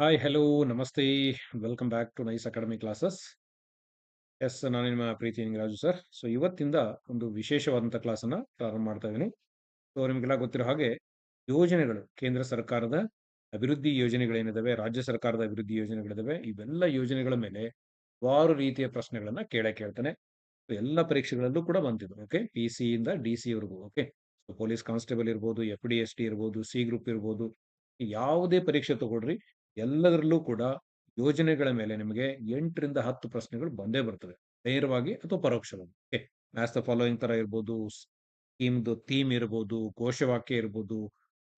Hi, hello, ನಮಸ್ತೆ. Welcome back to Nice Academy classes. Yes ನಾನು ನಿಮ್ಮ ಪ್ರೀತಿ ನಿಂಗರಾಜು ಸರ್. ಸೊ ಇವತ್ತಿಂದ ಒಂದು ವಿಶೇಷವಾದಂಥ ಕ್ಲಾಸನ್ನ ಪ್ರಾರಂಭ ಮಾಡ್ತಾ ಇದ್ದೀನಿ. ಸೊ ನಿಮಗೆಲ್ಲ ಗೊತ್ತಿರೋ ಹಾಗೆ ಯೋಜನೆಗಳು, ಕೇಂದ್ರ ಸರ್ಕಾರದ ಅಭಿವೃದ್ಧಿ ಯೋಜನೆಗಳೇನಿದಾವೆ, ರಾಜ್ಯ ಸರ್ಕಾರದ ಅಭಿವೃದ್ಧಿ ಯೋಜನೆಗಳಿದಾವೆ, ಇವೆಲ್ಲ ಯೋಜನೆಗಳ ಮೇಲೆ ಹಲವಾರು ರೀತಿಯ ಪ್ರಶ್ನೆಗಳನ್ನು ಕೇಳೇ ಕೇಳ್ತಾನೆ. ಎಲ್ಲ ಪರೀಕ್ಷೆಗಳಲ್ಲೂ ಕೂಡ ಬಂದಿದೆ ಓಕೆ. ಪಿ.ಸಿ ಇಂದ ಡಿ ವರೆಗೂ. ಓಕೆ. ಪೊಲೀಸ್ ಕಾನ್ಸ್ಟೇಬಲ್ ಇರ್ಬೋದು, ಟಿ ಇರ್ಬೋದು, ಸಿ ಗ್ರೂಪ್ ಇರ್ಬೋದು, ಯಾವುದೇ ಪರೀಕ್ಷೆ ತಗೊಳ್ರಿ ಎಲ್ಲದರಲ್ಲೂ ಕೂಡ ಯೋಜನೆಗಳ ಮೇಲೆ ನಿಮಗೆ 8 ರಿಂದ 10 ಪ್ರಶ್ನೆಗಳು ಬಂದೇ ಬರ್ತವೆ. ನೇರವಾಗಿ ಅಥವಾ ಪರೋಕ್ಷವಾಗಿ. ಮ್ಯಾಚ್ ದ ಫಾಲೋಯಿಂಗ್ ತರ ಇರ್ಬೋದು, ಸ್ಕೀಮ್‌ದು ಥೀಮ್ ಇರ್ಬೋದು, ಘೋಷವಾಕ್ಯ ಇರ್ಬೋದು,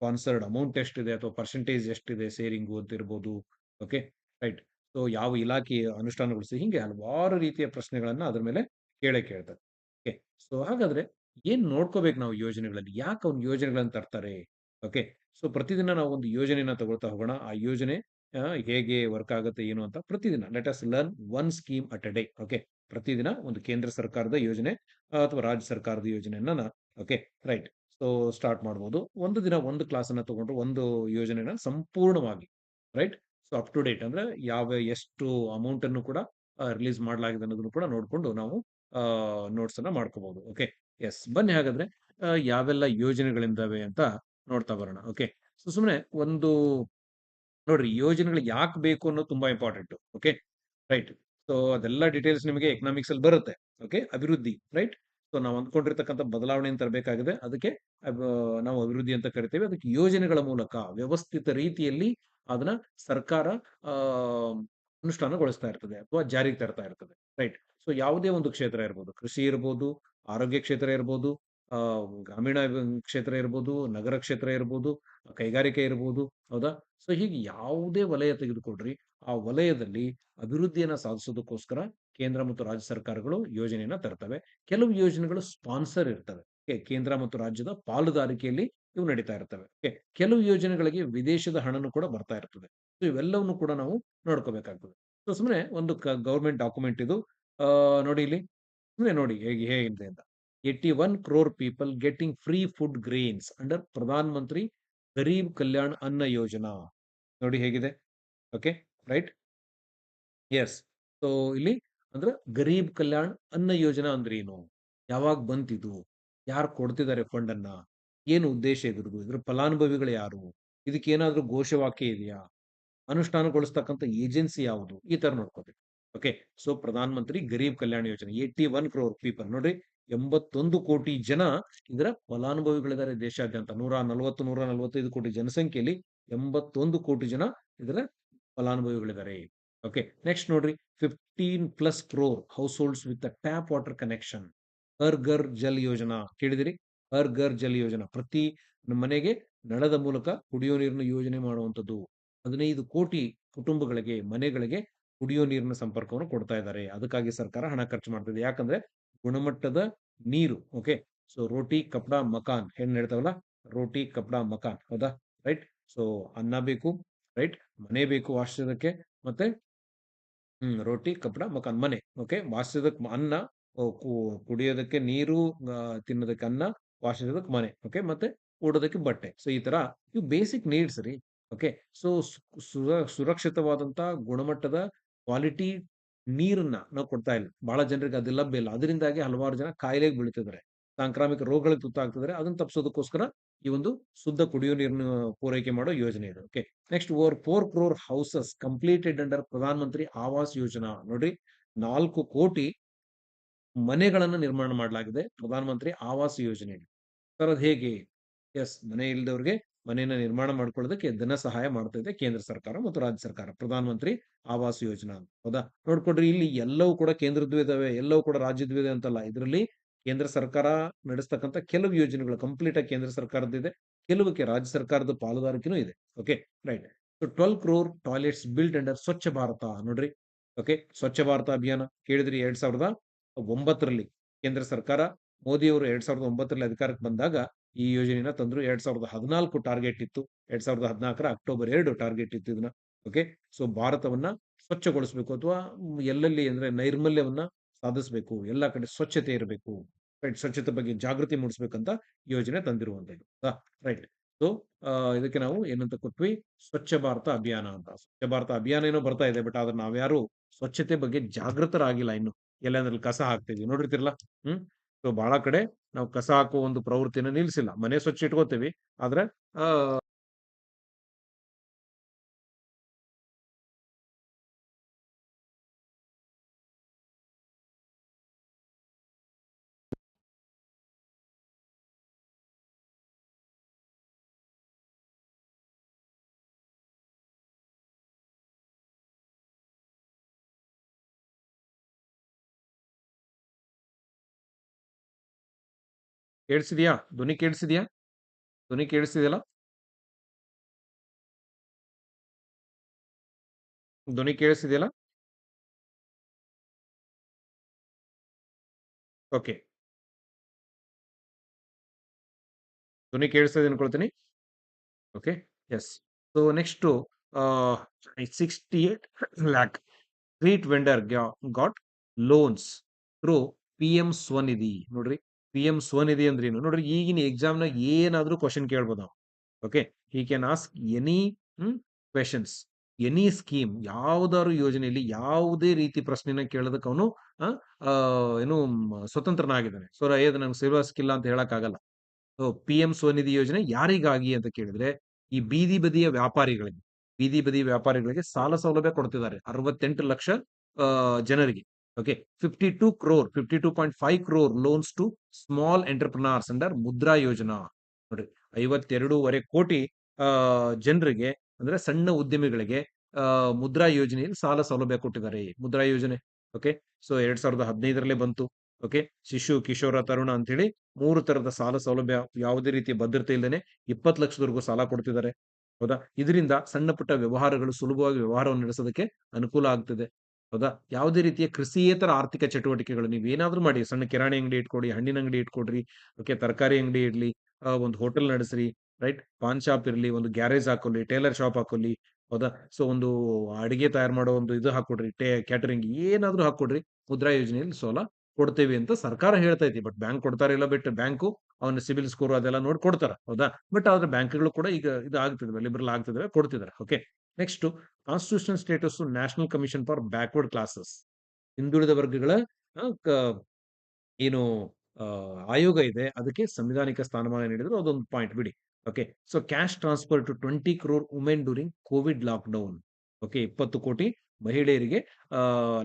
ಸ್ಪಾನ್ಸರ್ಡ್ ಅಮೌಂಟ್ ಎಷ್ಟಿದೆ ಅಥವಾ ಪರ್ಸೆಂಟೇಜ್ ಎಷ್ಟಿದೆ ಸೇರಿಂಗು ಅಂತ ಇರ್ಬೋದು. ಓಕೆ. ರೈಟ್. ಸೊ ಯಾವ ಇಲಾಖೆ ಅನುಷ್ಠಾನಗೊಳಿಸಿ ಹಿಂಗೆ ಹಲವಾರು ರೀತಿಯ ಪ್ರಶ್ನೆಗಳನ್ನ ಅದ್ರ ಮೇಲೆ ಕೇಳೇ ಕೇಳ್ತಾರೆ. ಓಕೆ. ಸೊ ಹಾಗಾದ್ರೆ ಏನ್ ನೋಡ್ಕೋಬೇಕು ನಾವು ಯೋಜನೆಗಳಲ್ಲಿ? ಯಾಕೆ ಅವ್ನು ಯೋಜನೆಗಳನ್ನ ತರ್ತಾರೆ? ಓಕೆ. ಸೊ, ಪ್ರತಿದಿನ ನಾವು ಒಂದು ಯೋಜನೆಯನ್ನ ತಗೊಳ್ತಾ ಹೋಗೋಣ. ಆ ಯೋಜನೆ ಹೇಗೆ ವರ್ಕ್ ಆಗುತ್ತೆ, ಏನು ಅಂತ ಪ್ರತಿದಿನ let us learn one scheme at a day. Okay. ಪ್ರತಿದಿನ ಒಂದು ಕೇಂದ್ರ ಸರ್ಕಾರದ ಯೋಜನೆ ಅಥವಾ ರಾಜ್ಯ ಸರ್ಕಾರದ ಯೋಜನೆಯನ್ನ ಓಕೆ. ರೈಟ್. ಸೊ ಸ್ಟಾರ್ಟ್ ಮಾಡ್ಬೋದು. ಒಂದು ದಿನ ಒಂದು ಕ್ಲಾಸನ್ನ ತಗೊಂಡು ಒಂದು ಯೋಜನೆನ ಸಂಪೂರ್ಣವಾಗಿ right. So up to date ಅಂದ್ರೆ ಯಾವ ಎಷ್ಟು ಅಮೌಂಟ್ ಅನ್ನು ಕೂಡ ರಿಲೀಸ್ ಮಾಡಲಾಗಿದೆ ಅನ್ನೋದನ್ನು ಕೂಡ ನೋಡ್ಕೊಂಡು ನಾವು ನೋಟ್ಸ್ ಅನ್ನ ಮಾಡ್ಕೋಬಹುದು. ಓಕೆ. ಎಸ್. ಬನ್ನಿ ಹಾಗಾದ್ರೆ ಯಾವೆಲ್ಲ ಯೋಜನೆಗಳಿಂದಾವೆ ಅಂತ ನೋಡ್ತಾ ಬರೋಣ. ಓಕೆ. ಸೊ ಸುಮ್ಮನೆ ಒಂದು ನೋಡ್ರಿ ಯೋಜನೆಗಳು ಯಾಕೆ ಬೇಕು ಅನ್ನೋದು ತುಂಬಾ ಇಂಪಾರ್ಟೆಂಟ್. ಓಕೆ. ರೈಟ್. ಸೊ ಅದೆಲ್ಲ ಡೀಟೇಲ್ಸ್ ನಿಮಗೆ ಎಕನಾಮಿಕ್ಸ್ ಅಲ್ಲಿ ಬರುತ್ತೆ. ಓಕೆ. ಅಭಿವೃದ್ಧಿ ರೈಟ್. ಸೊ ನಾವು ಅಂದ್ಕೊಂಡಿರ್ತಕ್ಕಂಥ ಬದಲಾವಣೆಯನ್ನು ತರಬೇಕಾಗಿದೆ. ಅದಕ್ಕೆ ನಾವು ಅಭಿವೃದ್ಧಿ ಅಂತ ಕರಿತೇವೆ. ಅದಕ್ಕೆ ಯೋಜನೆಗಳ ಮೂಲಕ ವ್ಯವಸ್ಥಿತ ರೀತಿಯಲ್ಲಿ ಅದನ್ನ ಸರ್ಕಾರ ಅನುಷ್ಠಾನಗೊಳಿಸ್ತಾ ಇರ್ತದೆ ಅಥವಾ ಜಾರಿಗೆ ತರ್ತಾ ಇರ್ತದೆ. ರೈಟ್. ಸೊ ಯಾವುದೇ ಒಂದು ಕ್ಷೇತ್ರ ಇರ್ಬೋದು. ಕೃಷಿ ಇರ್ಬೋದು, ಆರೋಗ್ಯ ಕ್ಷೇತ್ರ ಇರ್ಬೋದು, ಗ್ರಾಮೀಣ ಕ್ಷೇತ್ರ ಇರ್ಬೋದು, ನಗರ ಕ್ಷೇತ್ರ ಇರ್ಬೋದು, ಕೈಗಾರಿಕೆ ಇರ್ಬೋದು. ಹೌದಾ? ಸೊ ಹೀಗೆ ಯಾವುದೇ ವಲಯ ತೆಗೆದುಕೊಡ್ರಿ ಆ ವಲಯದಲ್ಲಿ ಅಭಿವೃದ್ಧಿಯನ್ನ ಸಾಧಿಸೋದಕ್ಕೋಸ್ಕರ ಕೇಂದ್ರ ಮತ್ತು ರಾಜ್ಯ ಸರ್ಕಾರಗಳು ಯೋಜನೆಯನ್ನ ತರ್ತವೆ. ಕೆಲವು ಯೋಜನೆಗಳು ಸ್ಪಾನ್ಸರ್ ಇರ್ತವೆ. ಕೇಂದ್ರ ಮತ್ತು ರಾಜ್ಯದ ಪಾಲುದಾರಿಕೆಯಲ್ಲಿ ಇವು ನಡೀತಾ ಇರ್ತವೆ. ಕೆಲವು ಯೋಜನೆಗಳಿಗೆ ವಿದೇಶದ ಹಣನು ಕೂಡ ಬರ್ತಾ ಇರ್ತದೆ. ಸೊ ಇವೆಲ್ಲವನ್ನು ಕೂಡ ನಾವು ನೋಡ್ಕೋಬೇಕಾಗ್ತದೆ. ಸೊ ಸುಮ್ಮನೆ ಒಂದು ಗೌರ್ಮೆಂಟ್ ಡಾಕ್ಯುಮೆಂಟ್ ಇದು. ನೋಡಿ ಇಲ್ಲಿ. ಸುಮ್ಮನೆ ನೋಡಿ ಹೇಗೆ ಹೇಗಿದೆ ಅಂತ. 81 crore people getting free food grains under Pradhan Mantri Garib Kalyan ಅನ್ನ ಯೋಜನಾ. ನೋಡಿ ಹೇಗಿದೆ. ಓಕೆ. ರೈಟ್. ಎಸ್. ಸೊ ಇಲ್ಲಿ ಅಂದ್ರೆ ಗರೀಬ್ ಕಲ್ಯಾಣ್ ಅನ್ನ ಯೋಜನಾ ಏನು ಯಾವಾಗ ಬಂತಿದು? ಯಾರು ಕೊಡ್ತಿದ್ದಾರೆ ಫಂಡ್ ಅನ್ನ? ಏನು ಉದ್ದೇಶ ಇದ್ರದ್ದು? ಇದ್ರ ಫಲಾನುಭವಿಗಳು ಯಾರು? ಇದಕ್ಕೇನಾದ್ರೂ ಘೋಷವಾಕ್ಯ ಇದೆಯಾ? ಅನುಷ್ಠಾನಗೊಳಿಸ್ತಕ್ಕಂಥ ಏಜೆನ್ಸಿ ಯಾವುದು? ಈ ತರ ನೋಡ್ಕೋಬೇಕು. ಓಕೆ. ಸೊ ಪ್ರಧಾನ್ ಮಂತ್ರಿ ಗರೀಬ್ ಕಲ್ಯಾಣ ಯೋಜನೆ 81 ಕ್ರೋರ್ ಪೀಪಲ್ ನೋಡ್ರಿ 81 ಕೋಟಿ ಜನ ಇದರ ಫಲಾನುಭವಿಗಳಿದ್ದಾರೆ ದೇಶಾದ್ಯಂತ. 140, 145 ಕೋಟಿ ಜನಸಂಖ್ಯೆಯಲ್ಲಿ 81 ಕೋಟಿ ಜನ ಇದರ ಫಲಾನುಭವಿಗಳಿದ್ದಾರೆ. ಓಕೆ. ನೆಕ್ಸ್ಟ್ ನೋಡ್ರಿ 15 plus crore households with tap water connection. Har Ghar Jal Yojana ಕೇಳಿದಿರಿ? ಹರ್ ಘರ್ ಜಲ್ ಯೋಜನಾ. ಪ್ರತಿ ಮನೆಗೆ ನಳದ ಮೂಲಕ ಕುಡಿಯೋ ನೀರಿನ ಯೋಜನೆ ಮಾಡುವಂತದ್ದು. 15 ಕೋಟಿ ಕುಟುಂಬಗಳಿಗೆ, ಮನೆಗಳಿಗೆ ಕುಡಿಯೋ ನೀರಿನ ಸಂಪರ್ಕವನ್ನು ಕೊಡ್ತಾ ಇದ್ದಾರೆ. ಅದಕ್ಕಾಗಿ ಸರ್ಕಾರ ಹಣ ಖರ್ಚು ಮಾಡ್ತಿದೆ. ಯಾಕಂದ್ರೆ ಗುಣಮಟ್ಟದ ನೀರು. ಓಕೆ. ಸೊ ರೋಟಿ, ಕಪ್ಡಾ, ಮಕಾನ್ ಏನ್ ಹೇಳ್ತಾವಲ್ಲ ರೋಟಿ, ಕಪ್ಡಾ, ಮಕಾನ್ ಹೌದಾ? ರೈಟ್. ಸೊ ಅನ್ನ ಬೇಕು. ರೈಟ್. ಮನೆ ಬೇಕು ವಾಸಿಸೋದಕ್ಕೆ ಮತ್ತೆ ಹ್ಮ್ ರೋಟಿ, ಕಪ್ಡಾ, ಮಕಾನ್ ಮನೆ. ಓಕೆ. ವಾಸಿಸೋದಕ್ಕೆ ಅನ್ನ, ಕುಡಿಯೋದಕ್ಕೆ ನೀರು, ತಿನ್ನೋದಕ್ಕೆ ಅನ್ನ, ವಾಸಿಸೋದಕ್ಕೆ ಮನೆ. ಓಕೆ. ಮತ್ತೆ ಉಡೋದಕ್ಕೆ ಬಟ್ಟೆ. ಸೊ ಈ ತರ ಇವು ಬೇಸಿಕ್ ನೀಡ್ಸ್ ರೀ. ಓಕೆ. ಸೊ ಸುರ ಸುರಕ್ಷಿತವಾದಂತ ಗುಣಮಟ್ಟದ ಕ್ವಾಲಿಟಿ ನೀರನ್ನ ನಾವು ಕೊಡ್ತಾ ಇಲ್ಲ. ಬಹಳ ಜನರಿಗೆ ಅದು ಲಭ್ಯ ಇಲ್ಲ. ಅದರಿಂದಾಗಿ ಹಲವಾರು ಜನ ಕಾಯಿಲೆಗೆ ಬೀಳ್ತಿದ್ದಾರೆ. ಸಾಂಕ್ರಾಮಿಕ ರೋಗಗಳಿಗೆ ತುತ್ತಾಗ್ತಿದ್ದಾರೆ. ಅದನ್ನ ತಪ್ಪಿಸೋದಕ್ಕೋಸ್ಕರ ಈ ಒಂದು ಶುದ್ಧ ಕುಡಿಯುವ ನೀರನ್ನು ಪೂರೈಕೆ ಮಾಡೋ ಯೋಜನೆ ಇದು. Okay. Next over four crore houses completed under Pradhan Mantri Awas ಯೋಜನಾ. ನೋಡ್ರಿ, ನಾಲ್ಕು ಕೋಟಿ ಮನೆಗಳನ್ನ ನಿರ್ಮಾಣ ಮಾಡಲಾಗಿದೆ ಪ್ರಧಾನ ಮಂತ್ರಿ ಆವಾಸ್ ಯೋಜನೆ ಸರ್ ಹೇಗೆ? ಎಸ್. ಮನೆ ಇಲ್ದವ್ರಿಗೆ ಮನೆಯನ್ನ ನಿರ್ಮಾಣ ಮಾಡ್ಕೊಳ್ಳೋದಕ್ಕೆ ಧನ ಸಹಾಯ ಮಾಡ್ತಾ ಇದೆ ಕೇಂದ್ರ ಸರ್ಕಾರ ಮತ್ತು ರಾಜ್ಯ ಸರ್ಕಾರ. ಪ್ರಧಾನ ಮಂತ್ರಿ ಆವಾಸ್ ಯೋಜನಾ. ಹೌದಾ? ನೋಡ್ಕೊಡ್ರಿ, ಇಲ್ಲಿ ಎಲ್ಲವೂ ಕೂಡ ಕೇಂದ್ರದ್ದು ಇದಾವೆ. ಎಲ್ಲವೂ ಕೂಡ ರಾಜ್ಯದ್ದು ಇದೆ ಅಂತಲ್ಲ. ಇದರಲ್ಲಿ ಕೇಂದ್ರ ಸರ್ಕಾರ ನಡೆಸ್ತಕ್ಕಂಥ ಕೆಲವು ಯೋಜನೆಗಳು ಕಂಪ್ಲೀಟ್ ಆಗಿ ಕೇಂದ್ರ ಸರ್ಕಾರದ್ದಿದೆ. ಕೆಲವಕ್ಕೆ ರಾಜ್ಯ ಸರ್ಕಾರದ ಪಾಲುದಾರಿಕೆನೂ ಇದೆ. Okay. Right. So 12 crore toilets build under Swachh Bharat ನೋಡ್ರಿ. ಓಕೆ. ಸ್ವಚ್ಛ ಭಾರತ ಅಭಿಯಾನ ಕೇಳಿದ್ರಿ ಎರಡ್ ಸಾವಿರದ ಒಂಬತ್ತರಲ್ಲಿ ಕೇಂದ್ರ ಸರ್ಕಾರ ಮೋದಿಯವರು 2009 ಅಧಿಕಾರಕ್ಕೆ ಬಂದಾಗ ಈ ಯೋಜನೆಯನ್ನ ತಂದ್ರು. 2014 ಟಾರ್ಗೆಟ್ ಇತ್ತು. 2014 ಅಕ್ಟೋಬರ್ ಎರಡು ಟಾರ್ಗೆಟ್ ಇತ್ತು ಇದನ್ನ. ಓಕೆ. ಸೊ ಭಾರತವನ್ನ ಸ್ವಚ್ಛಗೊಳಿಸಬೇಕು ಅಥವಾ ಎಲ್ಲೆಲ್ಲಿ ಅಂದ್ರೆ ನೈರ್ಮಲ್ಯವನ್ನ ಸಾಧಿಸಬೇಕು. ಎಲ್ಲಾ ಕಡೆ ಸ್ವಚ್ಛತೆ ಇರಬೇಕು. ರೈಟ್. ಸ್ವಚ್ಛತೆ ಬಗ್ಗೆ ಜಾಗೃತಿ ಮೂಡಿಸ್ಬೇಕಂತ ಯೋಜನೆ ತಂದಿರುವಂತದ್ದು. ರೈಟ್. ಸೊ ಇದಕ್ಕೆ ನಾವು ಏನಂತ ಕೊಟ್ವಿ ಸ್ವಚ್ಛ ಭಾರತ ಅಭಿಯಾನ ಅಂತ ಸ್ವಚ್ಛ ಭಾರತ ಅಭಿಯಾನ ಏನೋ ಬರ್ತಾ ಇದೆ ಬಟ್ ಆದ್ರೆ ನಾವ್ಯಾರು ಸ್ವಚ್ಛತೆ ಬಗ್ಗೆ ಜಾಗೃತರಾಗಿಲ್ಲ ಇನ್ನು ಎಲ್ಲಂದ್ರಲ್ಲಿ ಕಸ ಹಾಕ್ತಿದ್ವಿ ನೋಡಿರ್ತಿರಲ್ಲ ಹ್ಮ್ ಸೊ ಬಹಳ ಕಡೆ ನಾವು ಕಸ ಹಾಕುವ ಒಂದು ಪ್ರವೃತ್ತಿನ ನಿಲ್ಸಿಲ್ಲ ಮನೆ ಸ್ವಚ್ಛ ಇಟ್ಕೋತೀವಿ. ಆದ್ರೆ ಕೇಳಿಸಿದ್ಯಾ ಧ್ವನಿ ಕೇಳಿಸಿದ್ಯಾ ಧ್ವನಿ ಕೇಳಿಸಿದೆಯಲ್ಲ ಧ್ವನಿ ಕೇಳಿಸಿದೆಯಲ್ಲ ಓಕೆ ಧ್ವನಿ ಕೇಳಿಸ್ತದೆ ಅನ್ಕೊಳ್ತೀನಿ okay yes so next sixty eight lakh street vendor got loans through P M Svanidhi ನೋಡ್ರಿ. ಪಿ ಎಂ ಸ್ವನಿಧಿ ಅಂದ್ರೆ ಏನು ನೋಡ್ರಿ, ಈಗಿನ ಎಕ್ಸಾಮ್ನಾಗ ಏನಾದ್ರೂ ಕ್ವಶನ್ ಕೇಳ್ಬೋದು okay he can ask any questions any scheme ಯಾವ್ದಾದ್ರು ಯೋಜನೆಯಲ್ಲಿ ಯಾವುದೇ ರೀತಿ ಪ್ರಶ್ನೆನ ಕೇಳೋದಕ್ಕೆ ಅವನು ಏನು, ಸ್ವತಂತ್ರನಾಗಿದ್ದಾನೆ. ಸೊ ಏದು ನಂಗೆ ಸ್ಕಿಲ್ ಅಂತ ಹೇಳಕ್ ಆಗಲ್ಲ ಪಿ ಎಂ ಸ್ವನಿಧಿ ಯೋಜನೆ ಯಾರಿಗಾಗಿ ಅಂತ ಕೇಳಿದ್ರೆ, ಈ ಬೀದಿ ಬದಿಯ ವ್ಯಾಪಾರಿಗಳಿಗೆ, ಬೀದಿ ಬದಿ ವ್ಯಾಪಾರಿಗಳಿಗೆ ಸಾಲ ಸೌಲಭ್ಯ ಕೊಡ್ತಿದ್ದಾರೆ. ಅರವತ್ತೆಂಟು ಲಕ್ಷ ಜನರಿಗೆ. Okay fifty two crore fifty loans point five crore loans to small ನೋಡಿ ಅಂಡರ್ ಮುದ್ರಾ ಯೋಜನಾ ನೋಡ್ರಿ ಐವತ್ತೆರಡೂವರೆ ಕೋಟಿ ಜನರಿಗೆ ಅಂದ್ರೆ ಸಣ್ಣ ಉದ್ಯಮಿಗಳಿಗೆ ಮುದ್ರಾ ಯೋಜನೆಯಲ್ಲಿ ಸಾಲ ಸೌಲಭ್ಯ ಕೊಟ್ಟಿದ್ದಾರೆ ಮುದ್ರಾ ಯೋಜನೆ. ಓಕೆ ಸೊ ಎರಡ್ ಸಾವಿರದ ಹದಿನೈದರಲ್ಲೇ ಬಂತು. ಓಕೆ ಶಿಶು ಕಿಶೋರ ತರುಣ ಅಂತ ಹೇಳಿ ಮೂರು ತರದ ಸಾಲ ಸೌಲಭ್ಯ ಯಾವುದೇ ರೀತಿಯ ಭದ್ರತೆ ಇಲ್ಲದೆ ಇಪ್ಪತ್ತು ಲಕ್ಷದವರೆಗೂ ಸಾಲ ಕೊಡ್ತಿದ್ದಾರೆ. ಹೌದಾ? ಇದರಿಂದ ಸಣ್ಣ ಪುಟ್ಟ ವ್ಯವಹಾರಗಳು ಸುಲಭವಾಗಿ ವ್ಯವಹಾರವನ್ನು ನಡೆಸೋದಕ್ಕೆ ಅನುಕೂಲ ಆಗ್ತದೆ. ಹೌದಾ? ಯಾವುದೇ ರೀತಿಯ ಕೃಷಿಯೇತರ ಆರ್ಥಿಕ ಚಟುವಟಿಕೆಗಳು ನೀವು ಏನಾದರೂ ಮಾಡಿ, ಸಣ್ಣ ಕಿರಾಣಿ ಅಂಗಡಿ ಇಟ್ಕೊಡಿ, ಹಣ್ಣಿನ ಅಂಗಡಿ ಇಟ್ಕೊಡ್ರಿ ಓಕೆ ತರಕಾರಿ ಅಂಗಡಿ ಇಡ್ಲಿ ಒಂದು ಹೋಟೆಲ್ ನಡೆಸ್ರಿ, ರೈಟ್? ಪಾನ್ ಶಾಪ್ ಇರಲಿ, ಒಂದು ಗ್ಯಾರೇಜ್ ಹಾಕೊಳ್ಳಿ, ಟೇಲರ್ ಶಾಪ್ ಹಾಕೊಳ್ಳಿ, ಹೌದಾ? ಸೊ, ಒಂದು ಅಡಿಗೆ ತಯಾರು ಮಾಡೋ ಒಂದು ಇದು ಹಾಕೊಡ್ರಿ ಟೇ, ಕ್ಯಾಟರಿಂಗ್ ಏನಾದರೂ ಹಾಕೊಡ್ರಿ ಮುದ್ರಾ ಯೋಜನೆಯಲ್ಲಿ ಸೋಲ ಕೊಡ್ತೇವೆ ಅಂತ ಸರ್ಕಾರ ಹೇಳ್ತಾ ಐತಿ. ಬಟ್ ಬ್ಯಾಂಕ್ ಕೊಡ್ತಾರ ಇಲ್ಲ ಬಿಟ್ಟು ಬ್ಯಾಂಕು ಅವನ ಸಿಬಿಲ್ ಸ್ಕೋರ್ ಅದೆಲ್ಲ ನೋಡಿ ಕೊಡ್ತಾರ ಹೌದಾ? ಬಟ್ ಆದ್ರೆ ಬ್ಯಾಂಕ್ಗಳು ಕೂಡ ಈಗ ಇದು ಆಗ್ತಿದ್ವಿ ಲಿಬರಲ್ ಆಗ್ತದೆ ಕೊಡ್ತಿದ್ದಾರೆ okay? Next constitution status national commission for backward classes ಹಿಂದುಳಿದ ವರ್ಗಗಳ ಏನು ಆಯೋಗ ಇದೆ, ಅದಕ್ಕೆ ಸಂವಿಧಾನಿಕ ಸ್ಥಾನಮಾನ ನೀಡಿದ್ರು, ಅದೊಂದು ಪಾಯಿಂಟ್ ಬಿಡಿ. Okay so cash transfer to twenty crore women during COVID lockdown okay ಇಪ್ಪತ್ತು ಕೋಟಿ ಮಹಿಳೆಯರಿಗೆ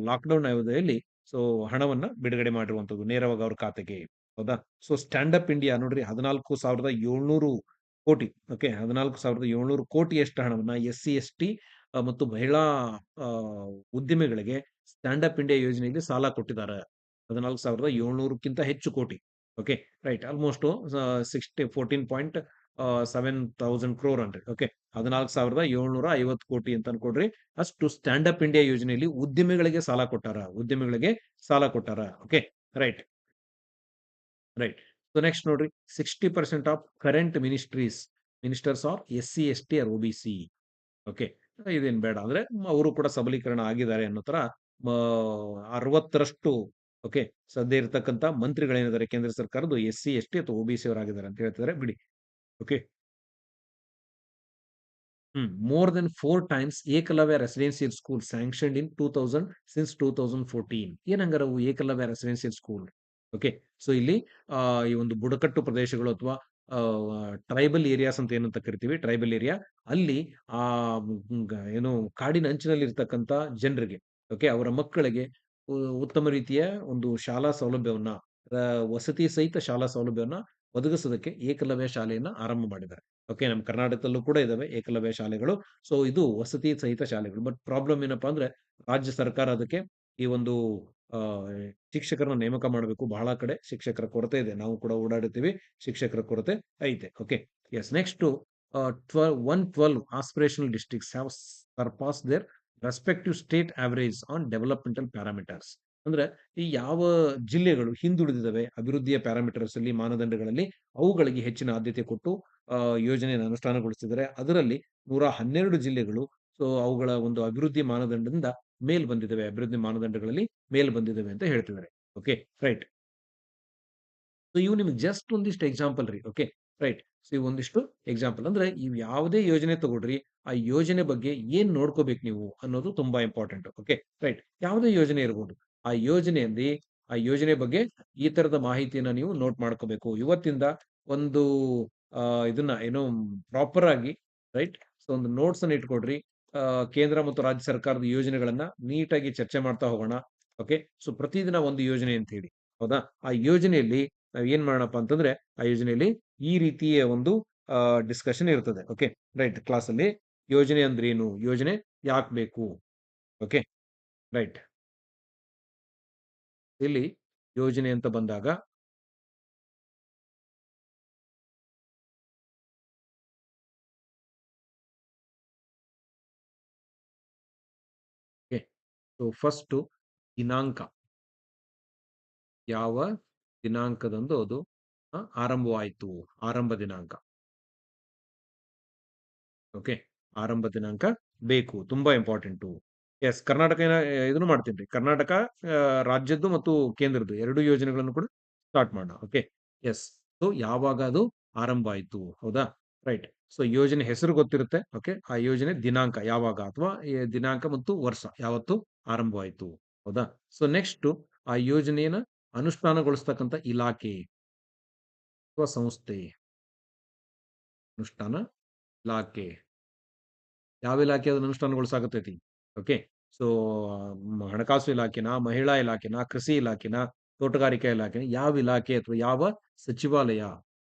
ಲಾಕ್ಡೌನ್ ಅವಧಿಯಲ್ಲಿ ಸೊ ಹಣವನ್ನ ಬಿಡುಗಡೆ ಮಾಡಿರುವಂತದ್ದು ನೇರವಾಗಿ ಅವ್ರ ಖಾತೆಗೆ. ಹೌದಾ? ಸೊ ಸ್ಟ್ಯಾಂಡ್ ಅಪ್ ಇಂಡಿಯಾ ನೋಡ್ರಿ, ಹದಿನಾಲ್ಕು ಸಾವಿರದ ಏಳ್ನೂರು ಕೋಟಿ. ಓಕೆ, ಹದಿನಾಲ್ಕು ಸಾವಿರದ ಏಳ್ನೂರು ಕೋಟಿಯಷ್ಟು ಹಣವನ್ನು ಎಸ್ ಸಿ ಎಸ್ ಟಿ ಮತ್ತು ಮಹಿಳಾ ಉದ್ಯಮಿಗಳಿಗೆ ಸ್ಟ್ಯಾಂಡ್ ಅಪ್ ಇಂಡಿಯಾ ಯೋಜನೆಯಲ್ಲಿ ಸಾಲ ಕೊಟ್ಟಿದ್ದಾರೆ. ಹದಿನಾಲ್ಕು ಸಾವಿರದ ಏಳ್ನೂರಕ್ಕಿಂತ ಹೆಚ್ಚು ಕೋಟಿ. Okay, right. Almost sixty, fourteen point seven thousand crore ಅಂದ್ರೆ ಓಕೆ, ಹದಿನಾಲ್ಕು ಸಾವಿರದ ಏಳ್ನೂರ ಐವತ್ತು ಕೋಟಿ ಅಂತ ಅನ್ಕೊಡ್ರಿ ಅಷ್ಟು ಸ್ಟ್ಯಾಂಡ್ ಅಪ್ ಇಂಡಿಯಾ ಯೋಜನೆಯಲ್ಲಿ ಉದ್ಯಮಿಗಳಿಗೆ ಸಾಲ ಕೊಟ್ಟಾರ ಉದ್ಯಮಿಗಳಿಗೆ ಸಾಲ ಕೊಟ್ಟಾರ. Okay, right. Right. So next ನೋಡ್ರಿ sixty percent of current ministries ministers are S C S T O B C okay okay ಇದೇನು ಬೇಡ ಅಂದ್ರೆ ಅವರು ಕೂಡ ಸಬಲೀಕರಣ ಆಗಿದ್ದಾರೆ ಅನ್ನೋ ತರ ಅರವತ್ತರಷ್ಟು ಓಕೆ ಸದ್ಯ ಇರತಕ್ಕಂತ ಮಂತ್ರಿಗಳೇನಿದ್ದಾರೆ? ಕೇಂದ್ರ ಸರ್ಕಾರದ ಎಸ್ ಸಿ ಎಸ್ ಟಿ ಅಥವಾ ಒ ಬಿ ಸಿ ಅವರಾಗಿದ್ದಾರೆ ಅಂತ ಹೇಳ್ತಿದ್ದಾರೆ. ಬಿಡಿ. Okay hmm. More than four times Eklavya residential school sanction in two thousand since two thousand fourteen ಏನಂಗಾರ ಅವು Eklavya residential school okay so ಇಲ್ಲಿ ಈ ಒಂದು ಬುಡಕಟ್ಟು ಪ್ರದೇಶಗಳು ಅಥವಾ ಟ್ರೈಬಲ್ ಏರಿಯಾಸ್ ಅಂತ ಏನಂತ ಕರಿತೀವಿ ಟ್ರೈಬಲ್ ಏರಿಯಾ ಅಲ್ಲಿ, ಆ ಏನು ಕಾಡಿನ ಅಂಚಿನಲ್ಲಿ ಇರ್ತಕ್ಕಂಥ ಜನರಿಗೆ ಓಕೆ ಅವರ ಮಕ್ಕಳಿಗೆ ಉತ್ತಮ ರೀತಿಯ ಒಂದು ಶಾಲಾ ಸೌಲಭ್ಯವನ್ನ ವಸತಿ ಸಹಿತ ಶಾಲಾ ಸೌಲಭ್ಯವನ್ನ ಒದಗಿಸೋದಕ್ಕೆ ಏಕಲವ್ಯ ಶಾಲೆಯನ್ನ ಆರಂಭ ಮಾಡಿದ್ದಾರೆ. ಓಕೆ ನಮ್ಮ ಕರ್ನಾಟಕದಲ್ಲೂ ಕೂಡ ಇದಾವೆ ಏಕಲವ್ಯ ಶಾಲೆಗಳು. ಸೊ ಇದು ವಸತಿ ಸಹಿತ ಶಾಲೆಗಳು. ಬಟ್ ಪ್ರಾಬ್ಲಮ್ ಏನಪ್ಪಾ ಅಂದ್ರೆ, ರಾಜ್ಯ ಸರ್ಕಾರ ಅದಕ್ಕೆ ಈ ಒಂದು ಶಿಕ್ಷಕರನ್ನ ನೇಮಕ ಮಾಡಬೇಕು ಬಹಳ ಕಡೆ ಶಿಕ್ಷಕರ ಕೊರತೆ ಇದೆ. ನಾವು ಕೂಡ ಓಡಾಡುತ್ತೀವಿ, ಶಿಕ್ಷಕರ ಕೊರತೆ ಐತೆ. Okay, yes, next twelve one twelve aspirational districts have surpass their respective state average on developmental parameters. ಅಂದ್ರೆ ಈ ಯಾವ ಜಿಲ್ಲೆಗಳು ಹಿಂದುಳಿದಿದ್ದಾವೆ ಅಭಿವೃದ್ಧಿಯ ಪ್ಯಾರಾಮೀಟರ್ಸ್ ಅಲ್ಲಿ ಮಾನದಂಡಗಳಲ್ಲಿ, ಅವುಗಳಿಗೆ ಹೆಚ್ಚಿನ ಆದ್ಯತೆ ಕೊಟ್ಟು ಯೋಜನೆಯನ್ನು ಅನುಷ್ಠಾನಗೊಳಿಸಿದರೆ, ಅದರಲ್ಲಿ ನೂರ ಹನ್ನೆರಡು ಜಿಲ್ಲೆಗಳು, ಸೊ, ಅವುಗಳ ಒಂದು ಅಭಿವೃದ್ಧಿ ಮಾನದಂಡದಿಂದ ಮೇಲ್ ಬಂದಿದ್ದಾವೆ, ಅಭಿವೃದ್ಧಿ ಮಾನದಂಡಗಳಲ್ಲಿ ಮೇಲ್ ಬಂದಿದ್ದಾವೆ ಅಂತ ಹೇಳ್ತಿದ್ದಾರೆ. ಓಕೆ ರೈಟ್ ಸೊ ಇವು ನಿಮ್ಗೆ ಜಸ್ಟ್ ಒಂದಿಷ್ಟು ಎಕ್ಸಾಂಪಲ್ ರೀ ಓಕೆ ರೈಟ್ ಸೊ ಇವು ಒಂದಿಷ್ಟು ಎಕ್ಸಾಂಪಲ್ ಅಂದ್ರೆ ಇವ್ ಯಾವುದೇ ಯೋಜನೆ ತಗೊಳ್ರಿ, ಆ ಯೋಜನೆ ಬಗ್ಗೆ ಏನ್ ನೋಡ್ಕೋಬೇಕು ನೀವು ಅನ್ನೋದು ತುಂಬಾ ಇಂಪಾರ್ಟೆಂಟ್ ಓಕೆ ರೈಟ್ ಯಾವುದೇ ಯೋಜನೆ ಇರ್ಬೋದು, ಆ ಯೋಜನೆಯಲ್ಲಿ, ಆ ಯೋಜನೆ ಬಗ್ಗೆ ಈ ತರದ ಮಾಹಿತಿಯನ್ನ ನೀವು ನೋಟ್ ಮಾಡ್ಕೋಬೇಕು. ಇವತ್ತಿಂದ ಒಂದು ಇದನ್ನ ಏನೋ ಪ್ರಾಪರ್ ಆಗಿ ರೈಟ್ ಸೊ ಒಂದು ನೋಟ್ಸ್ ಅನ್ನ ಇಟ್ಕೊಡ್ರಿ ಕೇಂದ್ರ ಮತ್ತು ರಾಜ್ಯ ಸರ್ಕಾರದ ಯೋಜನೆಗಳನ್ನ ನೀಟಾಗಿ ಚರ್ಚೆ ಮಾಡ್ತಾ ಹೋಗೋಣ. ಓಕೆ? ಸೊ, ಪ್ರತಿದಿನ ಒಂದು ಯೋಜನೆ ಅಂತ ಹೇಳಿ ಹೌದಾ? ಆ ಯೋಜನೆಯಲ್ಲಿ ನಾವ್ ಏನ್ ಮಾಡೋಣಪ್ಪ ಅಂತಂದ್ರೆ, ಆ ಯೋಜನೆಯಲ್ಲಿ ಈ ರೀತಿಯ ಒಂದು ಡಿಸ್ಕಷನ್ ಇರ್ತದೆ. ಓಕೆ? ರೈಟ್. ಕ್ಲಾಸ್ ಅಲ್ಲಿ ಯೋಜನೆ ಅಂದ್ರೆ ಯೋಜನೆ ಯಾಕೆ ಬೇಕು? ಓಕೆ? ರೈಟ್. ಇಲ್ಲಿ ಯೋಜನೆ ಅಂತ ಬಂದಾಗ ಸೊ ಫಸ್ಟು ದಿನಾಂಕ. ಯಾವ ದಿನಾಂಕದಂದು ಅದು ಆರಂಭವಾಯಿತು, ಆರಂಭ ದಿನಾಂಕ. ಓಕೆ, ಆರಂಭ ದಿನಾಂಕ ಬೇಕು, ತುಂಬಾ ಇಂಪಾರ್ಟೆಂಟು. ಎಸ್, ಕರ್ನಾಟಕ ಇದನ್ನು ಮಾಡ್ತೀನಿ ಕರ್ನಾಟಕ ರಾಜ್ಯದ್ದು ಮತ್ತು ಕೇಂದ್ರದ್ದು ಎರಡು ಯೋಜನೆಗಳನ್ನು ಕೂಡ ಸ್ಟಾರ್ಟ್ ಮಾಡೋಣ. ಓಕೆ, ಎಸ್, ಸೊ ಯಾವಾಗ ಅದು ಆರಂಭ ಆಯಿತು, ಹೌದಾ? ರೈಟ್. ಸೊ ಯೋಜನೆ ಹೆಸರು ಗೊತ್ತಿರುತ್ತೆ. ಓಕೆ? ಆ ಯೋಜನೆ ದಿನಾಂಕ ಯಾವಾಗ ಅಥವಾ ದಿನಾಂಕ ಮತ್ತು ವರ್ಷ ಯಾವತ್ತು ಆರಂಭವಾಯಿತು. ಹೌದಾ? ಸೊ, ನೆಕ್ಸ್ಟ್ ಆ ಯೋಜನೆಯನ್ನ ಅನುಷ್ಠಾನಗೊಳಿಸ್ತಕ್ಕಂಥ ಇಲಾಖೆ ಅಥವಾ ಸಂಸ್ಥೆ. ಅನುಷ್ಠಾನ ಇಲಾಖೆ. ಯಾವ ಇಲಾಖೆ ಅದನ್ನ ಅನುಷ್ಠಾನಗೊಳಿಸಾಗತೈತಿ ಓಕೆ? ಸೊ ಹಣಕಾಸು ಇಲಾಖೆನ, ಮಹಿಳಾ ಇಲಾಖೆನ, ಕೃಷಿ ಇಲಾಖೆನ, ತೋಟಗಾರಿಕಾ ಇಲಾಖೆನ, ಯಾವ ಇಲಾಖೆ ಅಥವಾ ಯಾವ ಸಚಿವಾಲಯ?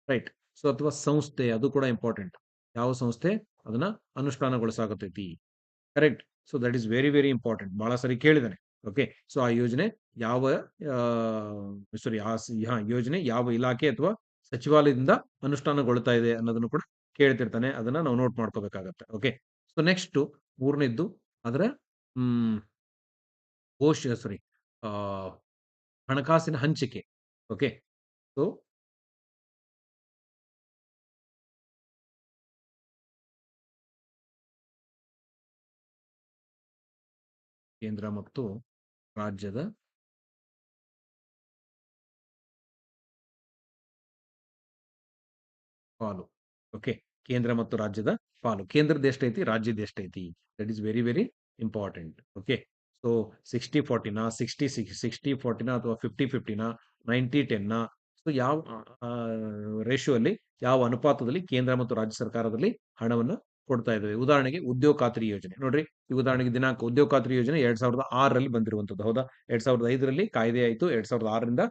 ರೈಟ್. ಸೊ, ಅಥವಾ ಸಂಸ್ಥೆ ಅದು ಕೂಡ ಇಂಪಾರ್ಟೆಂಟ್. ಯಾವ ಸಂಸ್ಥೆ ಅದನ್ನ ಅನುಷ್ಠಾನಗೊಳಿಸಾಗತೈತಿ. Correct so that is very very important ಬಹಳ ಸರಿ ಕೇಳಿದಾನೆ. ಓಕೆ ಸೊ ಆ ಯೋಜನೆ ಯಾವ ಸಾರಿ ಆ ಯೋಜನೆ ಯಾವ ಇಲಾಖೆ ಅಥವಾ ಸಚಿವಾಲಯದಿಂದ ಅನುಷ್ಠಾನಗೊಳ್ತಾ ಇದೆ ಅನ್ನೋದನ್ನು ಕೂಡ ಕೇಳ್ತಿರ್ತಾನೆ. ಅದನ್ನ ನಾವು ನೋಟ್ ಮಾಡ್ಕೋಬೇಕಾಗತ್ತೆ. ಓಕೆ ಸೊ ನೆಕ್ಸ್ಟ್ ಮೂರನೇದ್ದು ಅದರ, ಹ್ಮ್, ಘೋಷ ಸಾರಿ ಹಣಕಾಸಿನ ಹಂಚಿಕೆ. ಓಕೆ ಸೊ ಕೇಂದ್ರ ಮತ್ತು ರಾಜ್ಯದ ಪಾಲು. ಓಕೆ ಕೇಂದ್ರ ಮತ್ತು ರಾಜ್ಯದ ಪಾಲು. ಕೇಂದ್ರದ ಎಷ್ಟೈತಿ? ರಾಜ್ಯದ ಎಷ್ಟೈತಿ? That is very very important okay so sixty ಫಾರ್ಟಿನ sixty six sixty ಫಾರ್ಟಿನ ಅಥವಾ ಫಿಫ್ಟಿ ಫಿಫ್ಟಿನ ನೈಂಟಿ ಟೆನ್ನ ಸೊ ಯಾವ ರೇಷಿಯೋ ಅಲ್ಲಿ, ಯಾವ ಅನುಪಾತದಲ್ಲಿ ಕೇಂದ್ರ ಮತ್ತು ರಾಜ್ಯ ಸರ್ಕಾರದಲ್ಲಿ ಹಣವನ್ನು ಕೊಡ್ತಾ ಇದ್ದಾವೆ. ಉದಾಹರಣೆಗೆ ಉದ್ಯೋಗ ಖಾತ್ರಿ ಯೋಜನೆ. ನೋಡ್ರಿ, ಈ ಉದಾಹರಣೆಗೆ ದಿನಾಂಕ ಉದ್ಯೋಗ ಖಾತ್ರಿ ಯೋಜನೆ ಎರಡ್ ಸಾವಿರದ ಆರರಲ್ಲಿ ಬಂದಿರುವಂತದ್ದು ಹೌದಾ? ಎರಡ್ ಸಾವಿರದ ಐದರಲ್ಲಿ ಕಾಯ್ದೆ ಆಯಿತು. ಎರಡ್ ಸಾವಿರದ ಆರರಿಂದ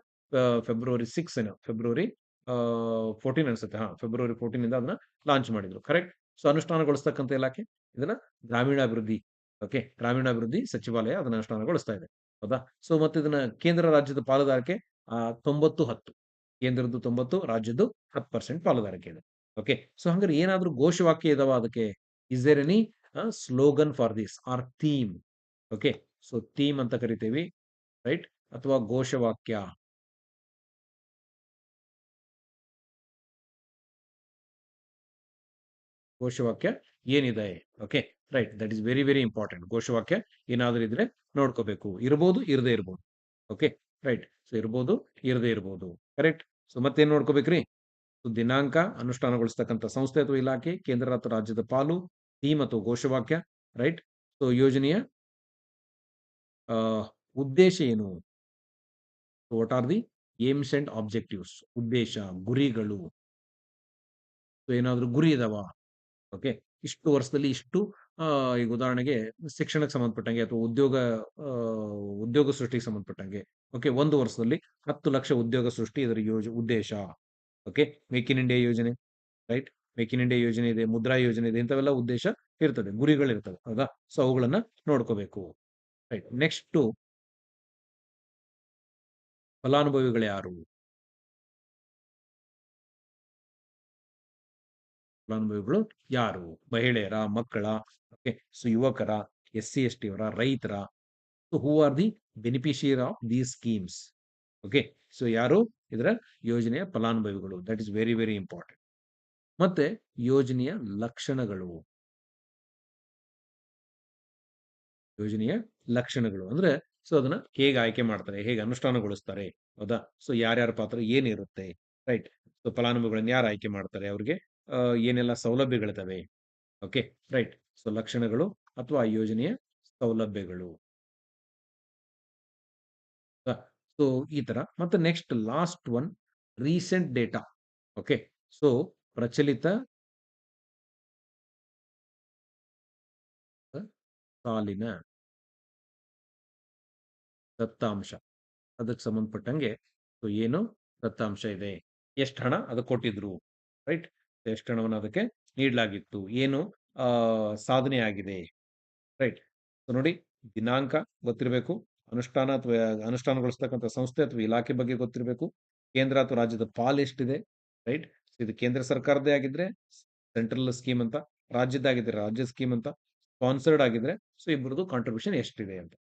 ಫೆಬ್ರವರಿ ಸಿಕ್ಸ್ ಏನೋ ಫೆಬ್ರವರಿ ಫೋರ್ಟೀನ್ ಅನ್ಸುತ್ತೆ. ಹಾ ಫೆಬ್ರವರಿ ಫೋರ್ಟೀನ್ ಇಂದ ಅದನ್ನ ಲಾಂಚ್ ಮಾಡಿದ್ರು. ಕರೆಕ್ಟ್ ಸೊ ಅನುಷ್ಠಾನಗೊಳಿಸ್ತಕ್ಕಂಥ ಇಲಾಖೆ, ಇದನ್ನ ಗ್ರಾಮೀಣಾಭಿವೃದ್ಧಿ ಓಕೆ ಗ್ರಾಮೀಣಾಭಿವೃದ್ಧಿ ಸಚಿವಾಲಯ ಅದನ್ನ ಅನುಷ್ಠಾನಗೊಳಿಸ್ತಾ ಇದೆ. ಹೌದಾ? ಸೊ ಮತ್ತೆ ಇದನ್ನ ಕೇಂದ್ರ ರಾಜ್ಯದ ಪಾಲುದಾರಿಕೆ ತೊಂಬತ್ತು ಹತ್ತು. ಕೇಂದ್ರದ್ದು ತೊಂಬತ್ತು, ರಾಜ್ಯದ್ದು ಹತ್ತು ಪರ್ಸೆಂಟ್ ಪಾಲುದಾರಿಕೆ ಇದೆ. ಓಕೆ ಸೊ ಹಂಗಾರೆ ಏನಾದ್ರೂ ಘೋಷವಾಕ್ಯ ಇದಾವ ಅದಕ್ಕೆ? Is there any slogan for this or theme okay so theme ಅಂತ ಕರಿತೀವಿ ರೈಟ್ ಅಥವಾ ಘೋಷವಾಕ್ಯ? ಘೋಷವಾಕ್ಯ ಏನಿದೆ? Okay right that is very very important ಘೋಷವಾಕ್ಯ ಏನಾದ್ರೂ ಇದ್ರೆ ನೋಡ್ಕೋಬೇಕು. ಇರ್ಬೋದು, ಇರದೇ ಇರ್ಬೋದು. ಓಕೆ ರೈಟ್ ಸೊ ಇರ್ಬೋದು, ಇರದೇ ಇರ್ಬೋದು. ಕರೆಕ್ಟ್ ಸೊ ಮತ್ತೇನ್ ನೋಡ್ಕೋಬೇಕ್ರಿ? ದಿನಾಂಕ, ಅನುಷ್ಠಾನಗೊಳಿಸ್ತಕ್ಕಂಥ ಸಂಸ್ಥೆ ಅಥವಾ ಇಲಾಖೆ, ಕೇಂದ್ರ ಅಥವಾ ರಾಜ್ಯದ ಪಾಲು, ಥೀಮ್ ಅಥವಾ ಘೋಷವಾಕ್ಯ ರೈಟ್ ಸೊ ಯೋಜನೆಯ ಉದ್ದೇಶ ಏನು? What are the aims and objectives ಉದ್ದೇಶ, ಗುರಿಗಳು. ಸೊ ಏನಾದರೂ ಗುರಿ ಇದಾವ? ಓಕೆ ಇಷ್ಟು ವರ್ಷದಲ್ಲಿ ಇಷ್ಟು ಈಗ ಉದಾಹರಣೆಗೆ ಶಿಕ್ಷಣಕ್ಕೆ ಸಂಬಂಧಪಟ್ಟಂಗೆ ಅಥವಾ ಉದ್ಯೋಗ ಉದ್ಯೋಗ ಸೃಷ್ಟಿಗೆ ಸಂಬಂಧಪಟ್ಟಂಗೆ. ಓಕೆ ಒಂದು ವರ್ಷದಲ್ಲಿ ಹತ್ತು ಲಕ್ಷ ಉದ್ಯೋಗ ಸೃಷ್ಟಿ ಇದರ ಯೋಜ, ಉದ್ದೇಶ. ಓಕೆ ಮೇಕ್ ಇನ್ ಇಂಡಿಯಾ ಯೋಜನೆ ರೈಟ್ ಮೇಕ್ ಇನ್ ಇಂಡಿಯಾ ಯೋಜನೆ ಇದೆ, ಮುದ್ರಾ ಯೋಜನೆ ಇದೆ, ಇಂಥವೆಲ್ಲ ಉದ್ದೇಶ ಇರ್ತದೆ ಗುರಿಗಳಿರ್ತವೆ ಹೌದಾ? ಸೊ ಅವುಗಳನ್ನ ನೋಡ್ಕೋಬೇಕು ರೈಟ್ ನೆಕ್ಸ್ಟ್ ಫಲಾನುಭವಿಗಳು ಯಾರು? ಫಲಾನುಭವಿಗಳು ಯಾರು? ಮಹಿಳೆಯರ, ಮಕ್ಕಳ ಓಕೆ ಸೊ ಯುವಕರ ಎಸ್ ಸಿ ಎಸ್ ಟಿ ರೈತರ. So who are the beneficiary of these schemes okay so ಯಾರು? ಇದರ ಯೋಜನೆಯ ಫಲಾನುಭವಿಗಳು. That is very very important ಮತ್ತೆ ಯೋಜನೆಯ ಲಕ್ಷಣಗಳು. ಯೋಜನೆಯ ಲಕ್ಷಣಗಳು. ಅಂದ್ರೆ ಸೊ ಅದನ್ನ ಹೇಗೆ ಆಯ್ಕೆ ಮಾಡ್ತಾರೆ, ಹೇಗೆ ಅನುಷ್ಠಾನಗೊಳಿಸ್ತಾರೆ, ಹೌದಾ? ಸೊ ಯಾರ್ಯಾರ ಪಾತ್ರ ಏನಿರುತ್ತೆ ರೈಟ್ ಸೊ ಫಲಾನುಭವಿಗಳನ್ನ ಯಾರು ಆಯ್ಕೆ ಮಾಡ್ತಾರೆ, ಅವ್ರಿಗೆ ಏನೆಲ್ಲ ಸೌಲಭ್ಯಗಳಿದಾವೆ ಓಕೆ ರೈಟ್ ಸೊ ಲಕ್ಷಣಗಳು ಅಥವಾ ಯೋಜನೆಯ ಸೌಲಭ್ಯಗಳು. ಸೊ ಈ ತರ. ಮತ್ತೆ next last one recent data okay so ಪ್ರಚಲಿತ ಸಾಲಿನ ದತ್ತಾಂಶ. ಅದಕ್ಕೆ ಸಂಬಂಧಪಟ್ಟಂಗೆ ಸೊ ಏನು? ದತ್ತಾಂಶ ಇದೆ. ಎಷ್ಟು ಹಣ? ಅದಕ್ಕೆ ಕೊಟ್ಟಿದ್ರು. ರೈಟ್ ಎಷ್ಟು ಹಣವನ್ನು ಅದಕ್ಕೆ ನೀಡಲಾಗಿತ್ತು? ಏನು? ಸಾಧನೆ ಆಗಿದೆ ರೈಟ್ ಸೊ ನೋಡಿ, ದಿನಾಂಕ ಗೊತ್ತಿರಬೇಕು. ಅನುಷ್ಠಾನ ಅಥವಾ ಅನುಷ್ಠಾನಗೊಳಿಸ್ತಕ್ಕಂಥ ಸಂಸ್ಥೆ ಅಥವಾ ಇಲಾಖೆ ಬಗ್ಗೆ ಗೊತ್ತಿರಬೇಕು. ಕೇಂದ್ರ ಅಥವಾ ರಾಜ್ಯದ ಪಾಲ್ ಎಷ್ಟಿದೆ ರೈಟ್? ಇದು ಕೇಂದ್ರ ಸರ್ಕಾರದೇ ಆಗಿದ್ರೆ ಸೆಂಟ್ರಲ್ ಸ್ಕೀಮ್ ಅಂತ ರಾಜ್ಯದಾಗಿದ್ರೆ ರಾಜ್ಯ ಸ್ಕೀಮ್ ಅಂತ, ಸ್ಪಾನ್ಸರ್ಡ್ ಆಗಿದ್ರೆ ಸೊ ಇಬ್ಬರದು ಕಾಂಟ್ರಿಬ್ಯೂಷನ್ ಎಷ್ಟಿದೆ ಅಂತ.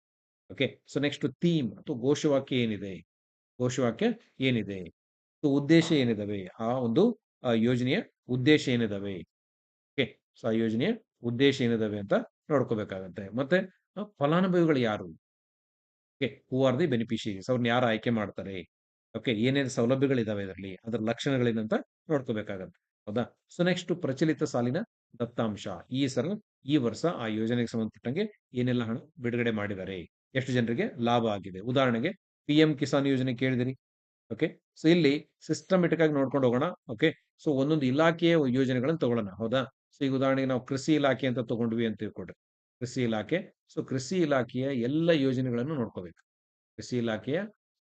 ಓಕೆ? ಸೊ ನೆಕ್ಸ್ಟ್ ಥೀಮ್ ಅಥವಾ ಘೋಷವಾಕ್ಯ ಏನಿದೆ? ಘೋಷವಾಕ್ಯ ಏನಿದೆ? ಸೊ ಉದ್ದೇಶ ಏನಿದಾವೆ? ಆ ಒಂದು ಯೋಜನೆಯ ಉದ್ದೇಶ ಏನಿದಾವೆ? ಓಕೆ? ಸೊ ಆ ಯೋಜನೆಯ ಉದ್ದೇಶ ಏನಿದಾವೆ ಅಂತ ನೋಡ್ಕೋಬೇಕಾಗತ್ತೆ. ಮತ್ತೆ ಫಲಾನುಭವಿಗಳು ಯಾರು? Okay who are the beneficiaries ಅವ್ರನ್ನ ಯಾರು ಆಯ್ಕೆ ಮಾಡ್ತಾರೆ? ಓಕೆ, ಏನೇನು ಸೌಲಭ್ಯಗಳಿದಾವೆ ಇದರಲ್ಲಿ? ಅದರ ಲಕ್ಷಣಗಳೇನಂತ ನೋಡ್ಕೋಬೇಕಾಗತ್ತೆ. ಹೌದಾ? ಸೊ ನೆಕ್ಸ್ಟ್ ಪ್ರಚಲಿತ ಸಾಲಿನ ದತ್ತಾಂಶ. ಈ ಸಲ, ಈ ವರ್ಷ ಆ ಯೋಜನೆಗೆ ಸಂಬಂಧಪಟ್ಟಂಗೆ ಏನೆಲ್ಲ ಹಣ ಬಿಡುಗಡೆ ಮಾಡಿದ್ದಾರೆ? ಎಷ್ಟು ಜನರಿಗೆ ಲಾಭ ಆಗಿದೆ? ಉದಾಹರಣೆಗೆ ಪಿ ಎಂ ಕಿಸಾನ್ ಯೋಜನೆ ಕೇಳಿದಿರಿ. ಓಕೆ ಸೊ ಇಲ್ಲಿ ಸಿಸ್ಟಮೆಟಿಕ್ ಆಗಿ ನೋಡ್ಕೊಂಡು ಹೋಗೋಣ. ಓಕೆ ಸೊ ಒಂದೊಂದು ಇಲಾಖೆಯ ಯೋಜನೆಗಳನ್ನು ತಗೊಳ್ಳೋಣ. ಹೌದಾ? ಸೊ ಈಗ ಉದಾಹರಣೆಗೆ ನಾವು ಕೃಷಿ ಇಲಾಖೆ ಅಂತ ತಗೊಂಡ್ವಿ ಅಂತ ತಿಳ್ಕೊಡ್ರಿ ಕೃಷಿ ಇಲಾಖೆ. ಸೊ, ಕೃಷಿ ಇಲಾಖೆಯ ಎಲ್ಲ ಯೋಜನೆಗಳನ್ನು ನೋಡ್ಕೋಬೇಕು. ಕೃಷಿ ಇಲಾಖೆಯ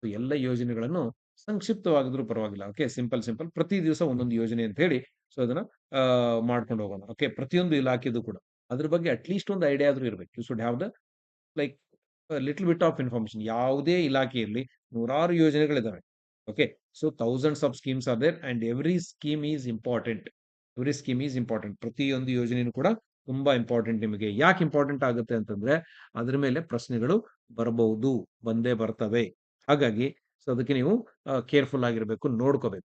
ಎಲ್ಲ ಯೋಜನೆಗಳನ್ನು ಸಂಕ್ಷಿಪ್ತವಾಗಿದ್ರು ಪರವಾಗಿಲ್ಲ. ಓಕೆ, ಸಿಂಪಲ್ ಸಿಂಪಲ್ ಪ್ರತಿ ದಿವಸ ಒಂದೊಂದು ಯೋಜನೆ ಅಂತ ಹೇಳಿ. ಸೊ, ಅದನ್ನ ಮಾಡ್ಕೊಂಡು ಹೋಗೋಣ. ಓಕೆ, ಪ್ರತಿಯೊಂದು ಇಲಾಖೆದು ಕೂಡ. ಅದ್ರ ಬಗ್ಗೆ ಅಟ್ಲೀಸ್ಟ್ ಒಂದು ಐಡಿಯಾ ಆದ್ರೂ ಇರಬೇಕು. You should have the like little bit of information ಯಾವುದೇ ಇಲಾಖೆಯಲ್ಲಿ ನೂರಾರು ಯೋಜನೆಗಳಿದಾವೆ. Okay so thousands of schemes are there and every scheme is important every scheme is important ಪ್ರತಿಯೊಂದು ಯೋಜನೆಯೂ ಕೂಡ ತುಂಬಾ ಇಂಪಾರ್ಟೆಂಟ್ ನಿಮಗೆ. ಯಾಕೆ ಇಂಪಾರ್ಟೆಂಟ್ ಆಗುತ್ತೆ ಅಂತಂದ್ರೆ, ಅದ್ರ ಮೇಲೆ ಪ್ರಶ್ನೆಗಳು ಬರಬಹುದು, ಬಂದೇ ಬರ್ತವೆ. ಹಾಗಾಗಿ, ಸೊ ಅದಕ್ಕೆ ನೀವು ಕೇರ್ಫುಲ್ ಆಗಿರ್ಬೇಕು, ನೋಡ್ಕೋಬೇಕು.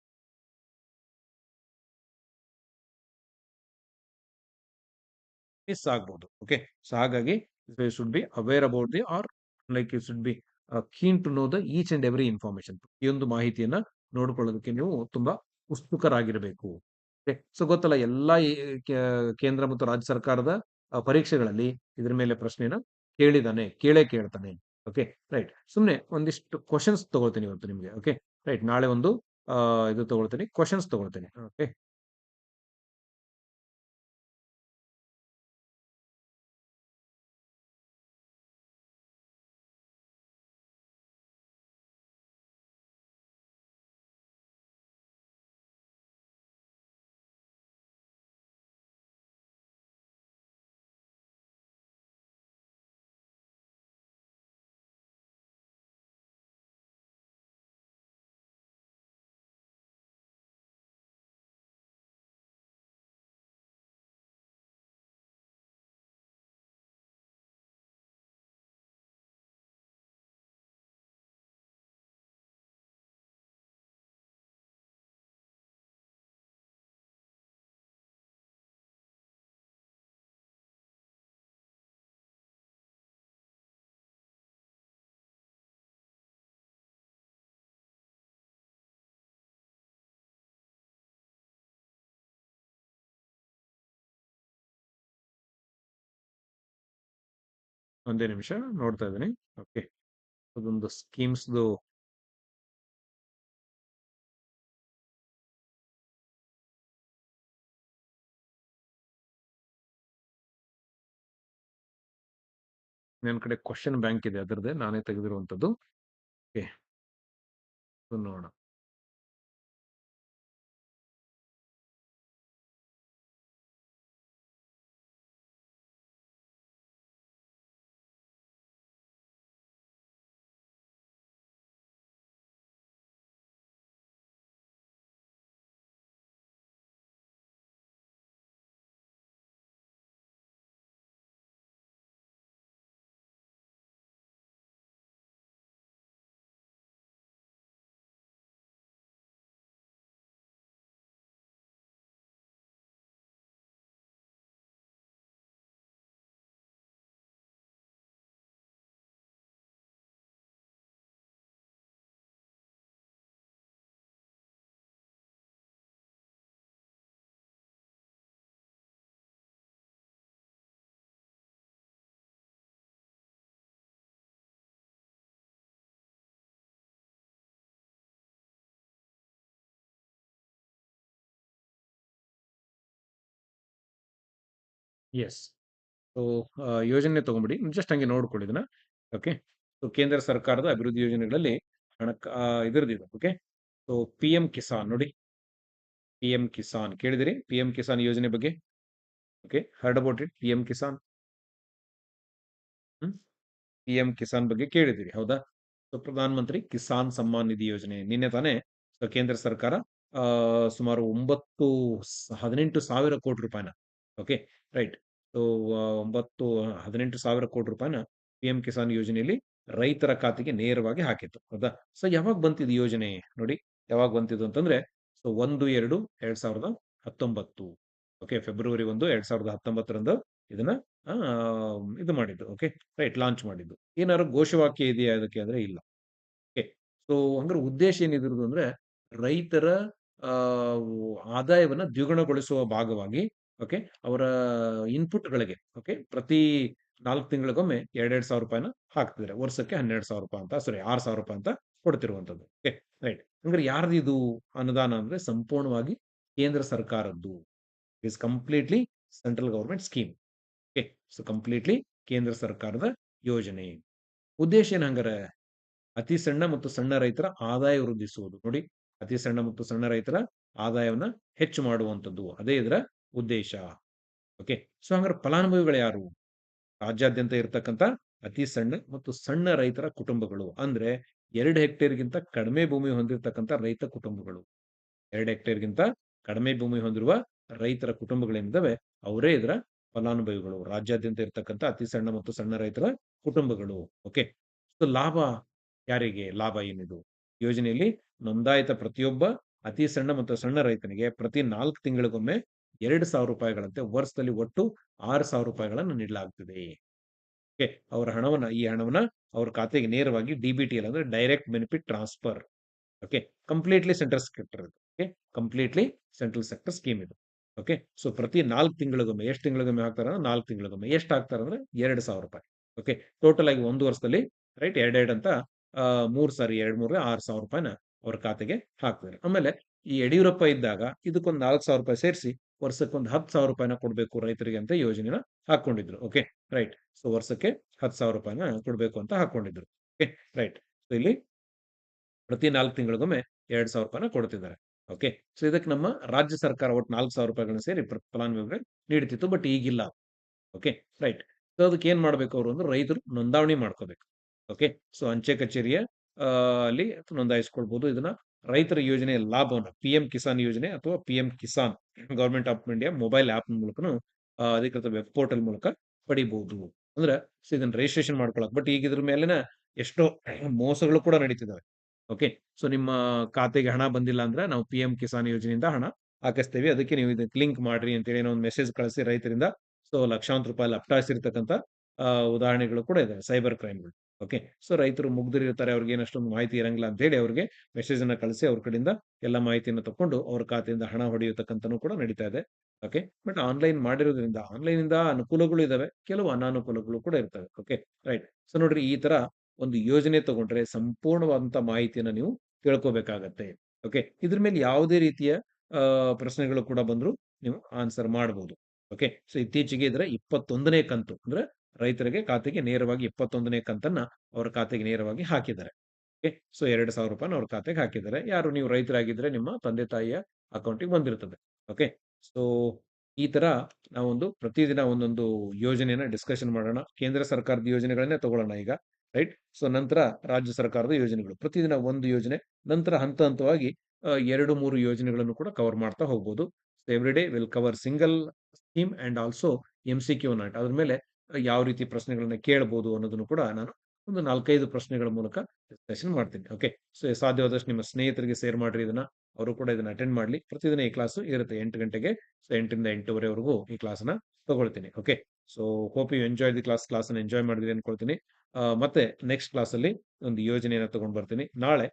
ಮಿಸ್ ಆಗ್ಬಹುದು ಓಕೆ ಸೊ ಹಾಗಾಗಿ should be aware about the are like you should be keen to know the each and every information ಈ ಒಂದು ಮಾಹಿತಿಯನ್ನ ನೋಡ್ಕೊಳ್ಳೋದಕ್ಕೆ ನೀವು ತುಂಬಾ ಉತ್ಸುಕರಾಗಿರಬೇಕು. ಸೊ ಗೊತ್ತಲ್ಲ ಎಲ್ಲಾ ಕೇಂದ್ರ ಮತ್ತು ರಾಜ್ಯ ಸರ್ಕಾರದ ಪರೀಕ್ಷೆಗಳಲ್ಲಿ ಇದ್ರ ಮೇಲೆ ಪ್ರಶ್ನೆನ ಕೇಳಿದಾನೆ, ಕೇಳೇ ಕೇಳ್ತಾನೆ. Okay, right. ಸುಮ್ಮನೆ ಒಂದಿಷ್ಟು ಕ್ವಶನ್ಸ್ ತಗೊಳ್ತೀನಿ ಇವತ್ತು ನಿಮಗೆ, ಓಕೆ. ರೈಟ್, ನಾಳೆ ಒಂದು ಇದು ತಗೊಳ್ತೀನಿ ಕ್ವಶನ್ಸ್ ತಗೊಳ್ತೀನಿ, ಓಕೆ. ಒಂದೇ ನಿಮಿಷ ನೋಡ್ತಾ ಇದ್ದೀನಿ. ಓಕೆ. ಅದೊಂದು ಸ್ಕೀಮ್ಸ್ದು ನನ್ನ ಕಡೆ ಕ್ವಶನ್ ಬ್ಯಾಂಕ್ ಇದೆ. ಅದರದ್ದೇ ನಾನೇ ತೆಗೆದಿರುವಂಥದ್ದು. ಓಕೆ. ನೋಡೋಣ. ಎಸ್. ಸೊ, ಯೋಜನೆ ತಗೊಂಬಿಡಿ. ಜಸ್ಟ್ ಹಂಗೆ ನೋಡ್ಕೊಳ್ಳಿ ಇದನ್ನ. ಓಕೆ. ಸೊ, ಕೇಂದ್ರ ಸರ್ಕಾರದ ಅಭಿವೃದ್ಧಿ ಯೋಜನೆಗಳಲ್ಲಿ ಹಣಕ ಇದರದಿದೆ. ಓಕೆ. ಸೊ, ಪಿಎಂ ಕಿಸಾನ್ ನೋಡಿ. ಪಿಎಂ ಕಿಸಾನ್ ಕೇಳಿದಿರಿ? ಪಿಎಂ ಕಿಸಾನ್ ಯೋಜನೆ ಬಗ್ಗೆ? Okay. Heard about it PM Kisan? P PM Kisan ಬಗ್ಗೆ ಕೇಳಿದಿರಿ. ಹೌದಾ? ಸೊ, ಪ್ರಧಾನ ಮಂತ್ರಿ ಕಿಸಾನ್ ಸಮ್ಮಾನ್ ನಿಧಿ ಯೋಜನೆ. ನಿನ್ನೆ ತಾನೇ ಕೇಂದ್ರ ಸರ್ಕಾರ ಸುಮಾರು ಒಂಬತ್ತು ಹದಿನೆಂಟು ಸಾವಿರ ಕೋಟಿ ರೂಪಾಯಿನ ಓಕೆ. ರೈಟ್. ಸೊ, 9 18,000 ಕೋಟಿ ರೂಪಾಯಿನ ಪಿಎಂ ಕಿಸಾನ್ ಯೋಜನೆಯಲ್ಲಿ ರೈತರ ಖಾತೆಗೆ ನೇರವಾಗಿ ಹಾಕಿತ್ತು. ಹೌದಾ? ಸೊ, ಯಾವಾಗ ಬಂತಿದು ಯೋಜನೆ? ನೋಡಿ ಯಾವಾಗ ಬಂತಿದ್ದು ಅಂತಂದ್ರೆ ಸೊ, 1-2-2019 ಓಕೆ. ಫೆಬ್ರವರಿ ಒಂದು ಎರಡ್ ಸಾವಿರದ ಹತ್ತೊಂಬತ್ತರಂದು ಇದನ್ನ ಇದು ಮಾಡಿದ್ದು. ಓಕೆ. ರೈಟ್ ಲಾಂಚ್ ಮಾಡಿದ್ದು. ಏನಾದ್ರು ಘೋಷವಾಕ್ಯ ಇದೆಯಾ ಅದಕ್ಕೆ ಅಂದ್ರೆ ಇಲ್ಲ. ಓಕೆ. ಸೊ, ಅಂದ್ರೆ ಉದ್ದೇಶ ಏನಿದ್ರು ಅಂದ್ರೆ ರೈತರ ಆದಾಯವನ್ನ ದ್ವಿಗುಣಗೊಳಿಸುವ ಭಾಗವಾಗಿ ಓಕೆ. ಅವರ ಇನ್‌ಪುಟ್‌ಗಳಿಗೆ ಓಕೆ. ಪ್ರತಿ ನಾಲ್ಕು ತಿಂಗಳಿಗೊಮ್ಮೆ ₹2,200 ರೂಪಾಯಿನ ಹಾಕ್ತಿದ್ದಾರೆ. ವರ್ಷಕ್ಕೆ ₹12,000 ರೂಪಾಯಿ ಅಂತ ಸಾರಿ ₹6,000 ರೂಪಾಯಿ ಅಂತ ಕೊಡ್ತಿರುವಂತದ್ದು. ಓಕೆ. ರೈಟ್. ಹಂಗಾರೆ ಯಾರ್ದಿದು ಅನುದಾನ ಅಂದ್ರೆ ಸಂಪೂರ್ಣವಾಗಿ ಕೇಂದ್ರ ಸರ್ಕಾರದ್ದು. Is completely central government scheme. Okay. So, completely ಕೇಂದ್ರ ಸರ್ಕಾರದ ಯೋಜನೆ. ಉದ್ದೇಶ ಏನ್ ಹಂಗಾರೆ? ಅತಿ ಸಣ್ಣ ಮತ್ತು ಸಣ್ಣ ರೈತರ ಆದಾಯ ವೃದ್ಧಿಸುವುದು. ನೋಡಿ ಅತಿ ಸಣ್ಣ ಮತ್ತು ಸಣ್ಣ ರೈತರ ಆದಾಯವನ್ನ ಹೆಚ್ಚು ಮಾಡುವಂತದ್ದು. ಅದೇ ಇದರ ಉದ್ದೇಶ. ಓಕೆ. ಸೊ, ಹಂಗಾರೆ ಫಲಾನುಭವಿಗಳು ಯಾರು? ರಾಜ್ಯಾದ್ಯಂತ ಇರತಕ್ಕಂತ ಅತಿ ಸಣ್ಣ ಮತ್ತು ಸಣ್ಣ ರೈತರ ಕುಟುಂಬಗಳು. ಅಂದ್ರೆ ಎರಡು ಹೆಕ್ಟೇರ್‌ಗಿಂತ ಕಡಿಮೆ ಭೂಮಿ ಹೊಂದಿರತಕ್ಕಂಥ ರೈತ ಕುಟುಂಬಗಳು. ಎರಡು ಹೆಕ್ಟೇರ್‌ಗಿಂತ ಕಡಿಮೆ ಭೂಮಿ ಹೊಂದಿರುವ ರೈತರ ಕುಟುಂಬಗಳೇನಿದ್ದಾವೆ ಅವರೇ ಇದರ ಫಲಾನುಭವಿಗಳು. ರಾಜ್ಯಾದ್ಯಂತ ಇರತಕ್ಕಂತ ಅತಿ ಸಣ್ಣ ಮತ್ತು ಸಣ್ಣ ರೈತರ ಕುಟುಂಬಗಳು. ಓಕೆ. ಸೊ, ಲಾಭ ಯಾರಿಗೆ? ಲಾಭ ಏನಿದು? ಯೋಜನೆಯಲ್ಲಿ ನೋಂದಾಯಿತ ಪ್ರತಿಯೊಬ್ಬ ಅತಿ ಸಣ್ಣ ಮತ್ತು ಸಣ್ಣ ರೈತನಿಗೆ ಪ್ರತಿ ನಾಲ್ಕು ತಿಂಗಳಿಗೊಮ್ಮೆ ₹2,000 ರೂಪಾಯಿಗಳಂತೆ ವರ್ಷದಲ್ಲಿ ಒಟ್ಟು ₹6,000 ರೂಪಾಯಿಗಳನ್ನು ನೀಡಲಾಗ್ತಿದೆ. ಅವರ ಹಣವನ್ನ ಈ ಹಣವನ್ನ ಅವ್ರ ಖಾತೆಗೆ ನೇರವಾಗಿ ಡಿಬಿಟಿಎಲ್ ಅಂದ್ರೆ direct benefit transfer. Okay. Completely central sector. Okay. Completely central sector scheme ಇದು. ಓಕೆ. ಸೊ, ಪ್ರತಿ ನಾಲ್ಕು ತಿಂಗಳಿಗೊಮ್ಮೆ ಎಷ್ಟು ತಿಂಗಳಿಗೊಮ್ಮೆ ಹಾಕ್ತಾರೆ 4 ತಿಂಗಳಿಗೊಮ್ಮೆ. ಎಷ್ಟು ಹಾಕ್ತಾರೆ ಅಂದ್ರೆ ₹2,000 ರೂಪಾಯಿ. ಓಕೆ. ಟೋಟಲ್ ಆಗಿ ಒಂದು ವರ್ಷದಲ್ಲಿ ರೈಟ್ 2, 2 ಅಂತ 3 ಸಾರಿ 2, 3 ₹6,000 ರೂಪಾಯಿನ ಅವ್ರ ಖಾತೆಗೆ ಹಾಕ್ತಾರೆ. ಆಮೇಲೆ ಈ ಯಡಿಯೂರಪ್ಪ ಇದ್ದಾಗ ಇದಕ್ಕೊಂದು ₹4,000 ರೂಪಾಯಿ ಸೇರಿಸಿ ವರ್ಷಕ್ಕೊಂದು ₹10,000 ರೂಪಾಯಿನ ಕೊಡಬೇಕು ರೈತರಿಗೆ ಅಂತ ಯೋಜನೆನ ಹಾಕೊಂಡಿದ್ರು. ಓಕೆ. ರೈಟ್. ಸೊ, ವರ್ಷಕ್ಕೆ ₹10,000 ರೂಪಾಯಿನ ಕೊಡಬೇಕು ಅಂತ ಹಾಕೊಂಡಿದ್ರು. ಓಕೆ. ರೈಟ್. ಸೊ, ಇಲ್ಲಿ ಪ್ರತಿ ನಾಲ್ಕು ತಿಂಗಳಿಗೊಮ್ಮೆ ₹2,000 ರೂಪಾಯಿನ ಕೊಡ್ತಿದ್ದಾರೆ. ಓಕೆ. ಸೊ, ಇದಕ್ಕೆ ನಮ್ಮ ರಾಜ್ಯ ಸರ್ಕಾರ ಒಟ್ಟು ₹4,000 ರೂಪಾಯಿಗಳನ್ನ ಸೇರಿ ಫಲಾನುಭವಿಗಳಿಗೆ ನೀಡ್ತಿತ್ತು. ಬಟ್ ಈಗಿಲ್ಲ. ಓಕೆ. ರೈಟ್. ಸೊ, ಅದಕ್ಕೆ ಏನ್ ಮಾಡ್ಬೇಕು ಅವರು ಅಂದ್ರೆ ರೈತರು ನೋಂದಾವಣಿ ಮಾಡ್ಕೋಬೇಕು. ಓಕೆ. ಸೊ, ಅಂಚೆ ಕಚೇರಿಯ ಅಲ್ಲಿ ನೋಂದಾಯಿಸ್ಕೊಳ್ಬಹುದು ಇದನ್ನ ರೈತರ ಯೋಜನೆಯ ಲಾಭವನ್ನ ಪಿಎಂ ಕಿಸಾನ್ ಯೋಜನೆ ಅಥವಾ PM Kisan government of India mobile app ಮೂಲಕನು ಅಧಿಕೃತ ವೆಬ್ ಪೋರ್ಟಲ್ ಮೂಲಕ ಪಡಿಬಹುದು. ಅಂದ್ರೆ ಇದನ್ನ ರಿಜಿಸ್ಟ್ರೇಷನ್ ಮಾಡ್ಕೊಳಕ್ ಬಟ್ ಈಗ ಇದ್ರ ಮೇಲೆನ ಎಷ್ಟೋ ಮೋಸಗಳು ಕೂಡ ನಡೀತಿದ್ದಾವೆ. ಓಕೆ. ಸೊ, ನಿಮ್ಮ ಖಾತೆಗೆ ಹಣ ಬಂದಿಲ್ಲ ಅಂದ್ರೆ ನಾವು ಪಿಎಂ ಕಿಸಾನ್ ಯೋಜನೆಯಿಂದ ಹಣ ಹಾಕಿಸ್ತೇವೆ. ಅದಕ್ಕೆ ನೀವು ಇದಕ್ಕೆ ಲಿಂಕ್ ಮಾಡ್ರಿ ಅಂತೇಳಿ ಏನೋ ಒಂದು ಮೆಸೇಜ್ ಕಳಿಸಿ ರೈತರಿಂದ ಸೊ, ಲಕ್ಷಾಂತರ ರೂಪಾಯಿ ಲಪ್ಟಾಯಿಸಿರ್ತಕ್ಕಂಥ ಉದಾಹರಣೆಗಳು ಕೂಡ ಇದೆ ಸೈಬರ್ ಕ್ರೈಮ್‌ಗಳು. ಓಕೆ. ಸೊ, ರೈತರು ಮುಗ್ದಿರ್ತಾರೆ ಅವ್ರಿಗೆ ಏನಷ್ಟೊಂದು ಮಾಹಿತಿ ಇರಂಗಿಲ್ಲ ಅಂತ ಹೇಳಿ ಅವ್ರಿಗೆ ಮೆಸೇಜ್ ಅನ್ನ ಕಳಿಸಿ ಅವ್ರ ಕಡೆಯಿಂದ ಎಲ್ಲ ಮಾಹಿತಿಯನ್ನು ತಕೊಂಡು ಅವ್ರ ಖಾತೆಯಿಂದ ಹಣ ಹೊಡೆಯತಕ್ಕಂತನು ಕೂಡ ನಡೀತಾ ಇದೆ. ಓಕೆ. ಬಟ್ ಆನ್‌ಲೈನ್ ಮಾಡಿರೋದ್ರಿಂದ ಆನ್ಲೈನ್ ಇಂದ ಅನುಕೂಲಗಳು ಇದಾವೆ. ಕೆಲವು ಅನಾನುಕೂಲಗಳು ಕೂಡ ಇರ್ತವೆ. ಓಕೆ. ರೈಟ್. ಸೊ, ನೋಡ್ರಿ ಈ ತರ ಒಂದು ಯೋಜನೆ ತಗೊಂಡ್ರೆ ಸಂಪೂರ್ಣವಾದಂತ ಮಾಹಿತಿಯನ್ನ ನೀವು ತಿಳ್ಕೋಬೇಕಾಗತ್ತೆ. ಓಕೆ. ಇದ್ರ ಮೇಲೆ ಯಾವುದೇ ರೀತಿಯ ಪ್ರಶ್ನೆಗಳು ಕೂಡ ಬಂದ್ರು ನೀವು ಆನ್ಸರ್ ಮಾಡಬಹುದು. ಓಕೆ. ಸೊ, ಇತ್ತೀಚೆಗೆ ಇದ್ರೆ 21ನೇ ಕಂತು ಅಂದ್ರೆ ರೈತರಿಗೆ ಖಾತೆಗೆ ನೇರವಾಗಿ 21ನೇ ಕಂತನ್ನ ಅವರ ಖಾತೆಗೆ ನೇರವಾಗಿ ಹಾಕಿದ್ದಾರೆ. ಸೊ, ₹2,000 ರೂಪಾಯಿನ ಅವ್ರ ಖಾತೆಗೆ ಹಾಕಿದ್ದಾರೆ. ಯಾರು ನೀವು ರೈತರಾಗಿದ್ರೆ ನಿಮ್ಮ ತಂದೆ ತಾಯಿಯ ಅಕೌಂಟಿಗೆ ಬಂದಿರ್ತದೆ. ಓಕೆ. ಸೊ, ಈ ತರ ನಾವೊಂದು ಪ್ರತಿದಿನ ಒಂದೊಂದು ಯೋಜನೆಯನ್ನ ಡಿಸ್ಕಷನ್ ಮಾಡೋಣ. ಕೇಂದ್ರ ಸರ್ಕಾರದ ಯೋಜನೆಗಳನ್ನೇ ತಗೊಳ್ಳೋಣ ಈಗ. ರೈಟ್. ಸೊ, ನಂತರ ರಾಜ್ಯ ಸರ್ಕಾರದ ಯೋಜನೆಗಳು. ಪ್ರತಿದಿನ ಒಂದು ಯೋಜನೆ ನಂತರ ಹಂತ ಹಂತವಾಗಿ 2, 3 ಯೋಜನೆಗಳನ್ನು ಕೂಡ ಕವರ್ ಮಾಡ್ತಾ ಹೋಗ್ಬೋದು. Every day will cover single scheme and also M C Q not. ಅದ್ರ ಮೇಲೆ ಯಾವ ರೀತಿ ಪ್ರಶ್ನೆಗಳನ್ನ ಕೇಳಬಹುದು ಅನ್ನೋದನ್ನು ಕೂಡ ನಾನು ಒಂದು 4, 5 ಪ್ರಶ್ನೆಗಳ ಮೂಲಕ ಡಿಸ್ಕಷನ್ ಮಾಡ್ತೀನಿ. ಓಕೆ. ಸೊ, ಸಾಧ್ಯವಾದಷ್ಟು ನಿಮ್ಮ ಸ್ನೇಹಿತರಿಗೆ ಶೇರ್ ಮಾಡ್ರಿ ಇದನ್ನ. ಅವರು ಕೂಡ ಇದನ್ನ ಅಟೆಂಡ್ ಮಾಡ್ಲಿ. ಪ್ರತಿದಿನ ಈ ಕ್ಲಾಸ್ ಇರುತ್ತೆ ಎಂಟು ಗಂಟೆಗೆ. ಸೊ, 8ರಿಂದ 8:30 ವರೆಗೂ ಈ ಕ್ಲಾಸ್‌ನ ತಗೊಳ್ತೀನಿ. Okay. So, hope you enjoy the class. ಕ್ಲಾಸನ್ನ enjoy ಮಾಡಿದ್ರಿ ಅನ್ಕೊಳ್ತೀನಿ. ಮತ್ತೆ ನೆಕ್ಸ್ಟ್ ಕ್ಲಾಸಲ್ಲಿ ಒಂದು ಯೋಜನೆಯನ್ನ ತಗೊಂಡ್ ಬರ್ತೀನಿ. ನಾಳೆ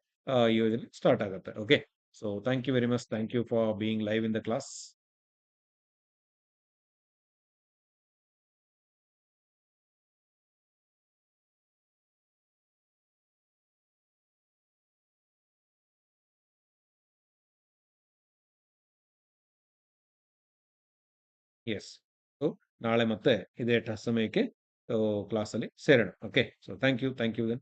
ಯೋಜನೆ ಸ್ಟಾರ್ಟ್ ಆಗುತ್ತೆ. Okay. So, thank you very much. Thank you for being live in the class. Yes. So, ನಾಳೆ ಮತ್ತೆ ಇದೇ ಸಮಯಕ್ಕೆ ಕ್ಲಾಸಲ್ಲಿ ಸೇರೋಣ. Okay. So thank you, thank you then.